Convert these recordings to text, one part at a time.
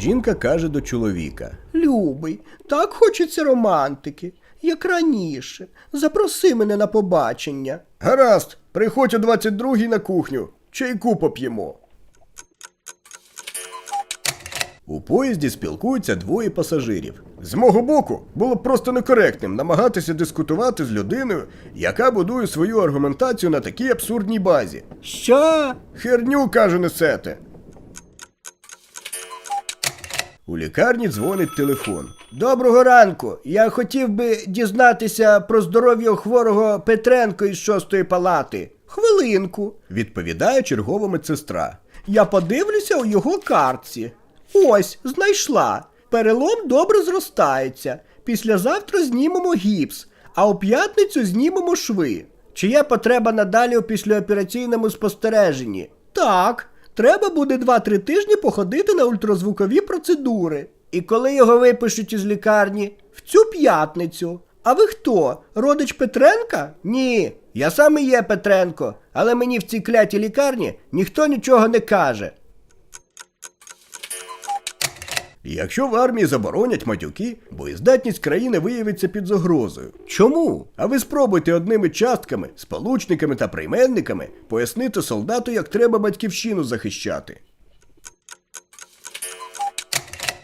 Жінка каже до чоловіка: Любий, так хочеться романтики, як раніше. Запроси мене на побачення. Гаразд, приходь о 22-й на кухню, чайку поп'ємо. У поїзді спілкуються двоє пасажирів. З мого боку, було б просто некоректним намагатися дискутувати з людиною, яка будує свою аргументацію на такій абсурдній базі. Що? Херню, каже, несете. У лікарні дзвонить телефон. Доброго ранку. Я хотів би дізнатися про здоров'я хворого Петренко із шостої палати. Хвилинку. Відповідає чергова медсестра. Я подивлюся у його картці. Ось, знайшла. Перелом добре зростається. Післязавтра знімемо гіпс, а у п'ятницю знімемо шви. Чи є потреба надалі у післяопераційному спостереженні? Так, треба буде 2-3 тижні походити на ультразвукові процедури. І коли його випишуть із лікарні? В цю п'ятницю. А ви хто? Родич Петренка? Ні. Я сам і є Петренко, але мені в цій клятій лікарні ніхто нічого не каже. Якщо в армії заборонять матюки, боєздатність країни виявиться під загрозою. Чому? А ви спробуйте одними частками, сполучниками та прийменниками пояснити солдату, як треба батьківщину захищати.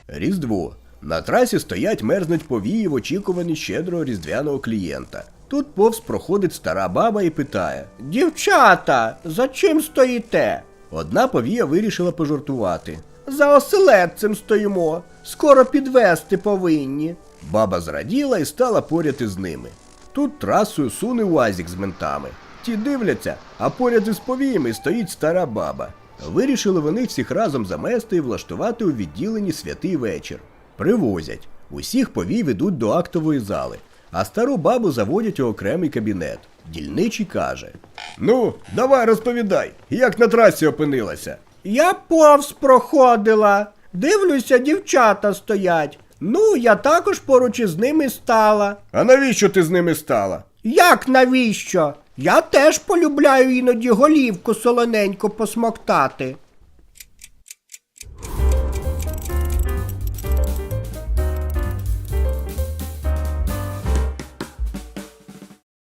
Різдво. На трасі стоять мерзнуть повії в очікуванні щедрого різдвяного клієнта. Тут повз проходить стара баба і питає: Дівчата, за чим стоїте? Одна повія вирішила пожартувати. За оселедцем стоїмо. Скоро підвести повинні. Баба зраділа і стала поряд із ними. Тут трасою суне уазік з ментами. Ті дивляться, а поряд із повіями стоїть стара баба. Вирішили вони всіх разом замести і влаштувати у відділенні святий вечір. Привозять. Усіх повій ведуть до актової зали, а стару бабу заводять у окремий кабінет. Дільничий каже: Ну, давай розповідай, як на трасі опинилася. Я повз проходила. Дивлюся, дівчата стоять. Ну, я також поруч із ними стала. А навіщо ти з ними стала? Як навіщо? Я теж полюбляю іноді голівку солоненько посмоктати.